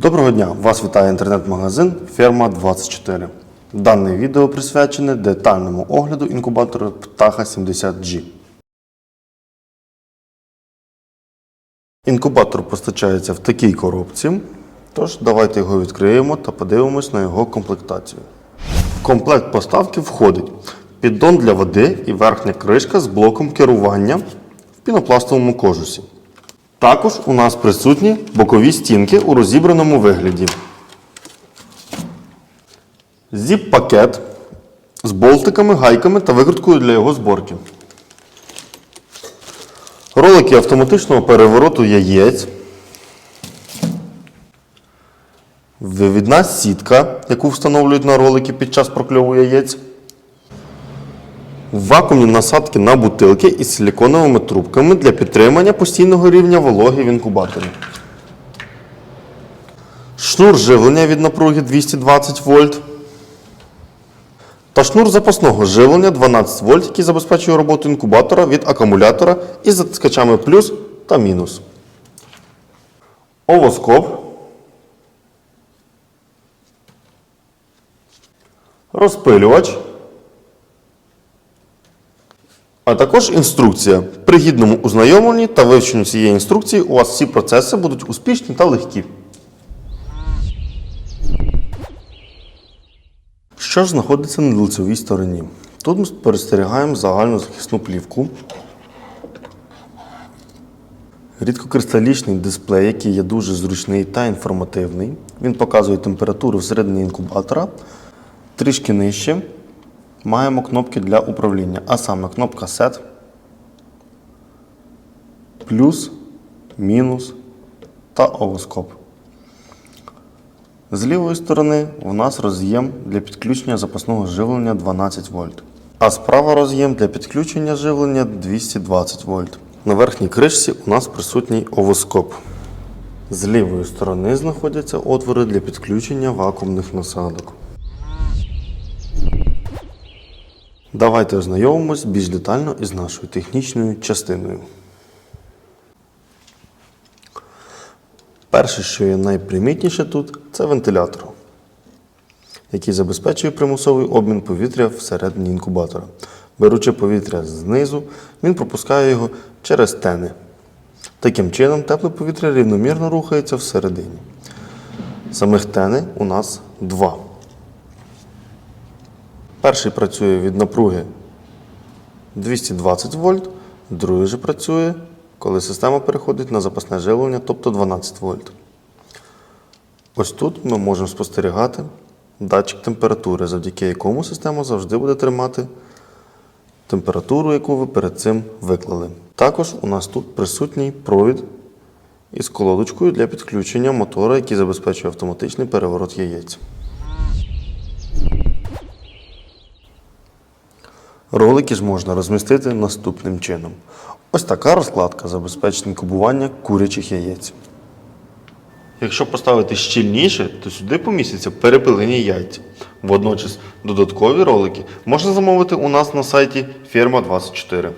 Доброго дня! Вас вітає інтернет-магазин Ферма 24. Дане відео присвячене детальному огляду інкубатора Птаха 70G. Інкубатор постачається в такій коробці. Тож, давайте його відкриємо та подивимось на його комплектацію. В комплект поставки входить піддон для води і верхня кришка з блоком керування в пінопластовому кожусі. Також у нас присутні бокові стінки у розібраному вигляді. Зіп-пакет з болтиками, гайками та викруткою для його зборки. Ролики автоматичного перевороту яєць. Вивідна сітка, яку встановлюють на ролики під час прокльову яєць. Вакуумні насадки на бутилки із силіконовими трубками для підтримання постійного рівня вологи в інкубаторі. Шнур живлення від напруги 220 вольт. Та шнур запасного живлення 12 вольт, який забезпечує роботу інкубатора від акумулятора із затискачами плюс та мінус. Овоскоп. Розпилювач. А також інструкція. При гідному ознайомленні та вивченню цієї інструкції у вас всі процеси будуть успішні та легкі. Що ж знаходиться на лицевій стороні? Тут ми спостерігаємо загальну захисну плівку. Рідкокристалічний дисплей, який є дуже зручний та інформативний. Він показує температуру всередині інкубатора. Трішки нижче маємо кнопки для управління, а саме кнопка Set, плюс, мінус та овоскоп. З лівої сторони у нас роз'єм для підключення запасного живлення 12 вольт. А справа роз'єм для підключення живлення 220 вольт. На верхній кришці у нас присутній овоскоп. З лівої сторони знаходяться отвори для підключення вакуумних насадок. Давайте ознайомимось більш детально із нашою технічною частиною. Перше, що є найпримітніше тут, це вентилятор, який забезпечує примусовий обмін повітря всередині інкубатора. Беручи повітря знизу, він пропускає його через тени. Таким чином, тепле повітря рівномірно рухається всередині. Самих тени у нас два. Перший працює від напруги 220 вольт, другий же працює, коли система переходить на запасне живлення, тобто 12 вольт. Ось тут ми можемо спостерігати датчик температури, завдяки якому система завжди буде тримати температуру, яку ви перед цим виклали. Також у нас тут присутній провід із колодочкою для підключення мотора, який забезпечує автоматичний переворот яєць. Ролики ж можна розмістити наступним чином. Ось така розкладка забезпечить інкубування курячих яєць. Якщо поставити щільніше, то сюди помістяться перепилені яйця. Водночас додаткові ролики можна замовити у нас на сайті Ферма 24.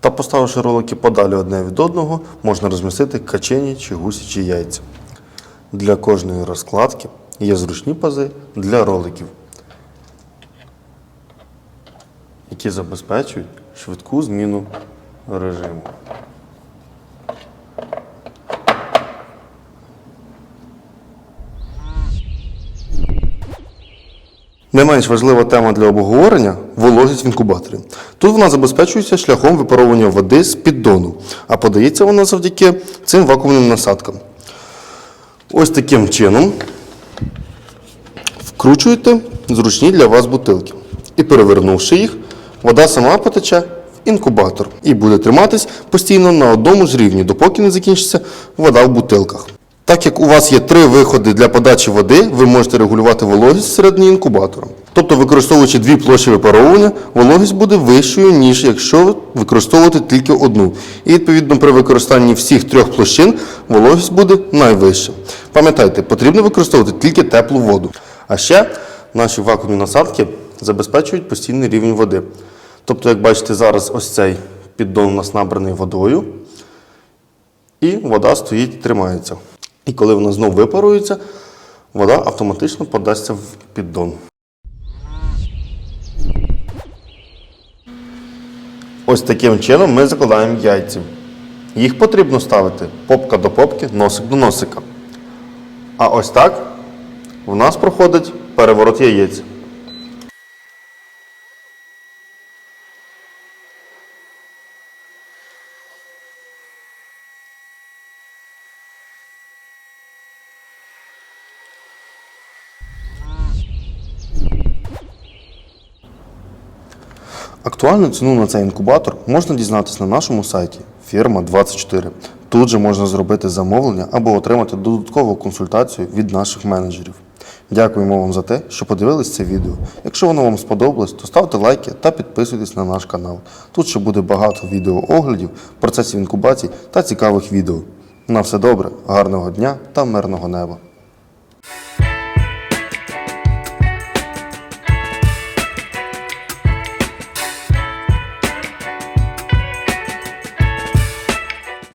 Та поставивши ролики подалі одне від одного, можна розмістити качені чи гусячі яйця. Для кожної розкладки є зручні пази для роликів. Які забезпечують швидку зміну режиму. Не менш важлива тема для обговорення вологість в інкубаторі. Тут вона забезпечується шляхом випаровування води з піддону, а подається вона завдяки цим вакуумним насадкам. Ось таким чином вкручуєте зручні для вас бутилки. І перевернувши їх, вода сама потече в інкубатор і буде триматись постійно на одному ж рівні, допоки не закінчиться вода в бутилках. Так як у вас є три виходи для подачі води, ви можете регулювати вологість всередині інкубатора. Тобто, використовуючи дві площі випаровування, вологість буде вищою, ніж якщо використовувати тільки одну. І відповідно при використанні всіх трьох площин вологість буде найвища. Пам'ятайте, потрібно використовувати тільки теплу воду. А ще наші вакуумні насадки забезпечують постійний рівень води. Тобто, як бачите, зараз ось цей піддон у нас набраний водою. І вода стоїть і тримається. І коли вона знов випарується, вода автоматично подасться в піддон. Ось таким чином ми закладаємо яйці. Їх потрібно ставити попка до попки, носик до носика. А ось так в нас проходить переворот яєць. Актуальну ціну на цей інкубатор можна дізнатися на нашому сайті фірма 24 Тут же можна зробити замовлення або отримати додаткову консультацію від наших менеджерів. Дякуємо вам за те, що подивились це відео. Якщо воно вам сподобалось, то ставте лайки та підписуйтесь на наш канал. Тут ще буде багато відеооглядів, процесів інкубації та цікавих відео. На все добре, гарного дня та мирного неба!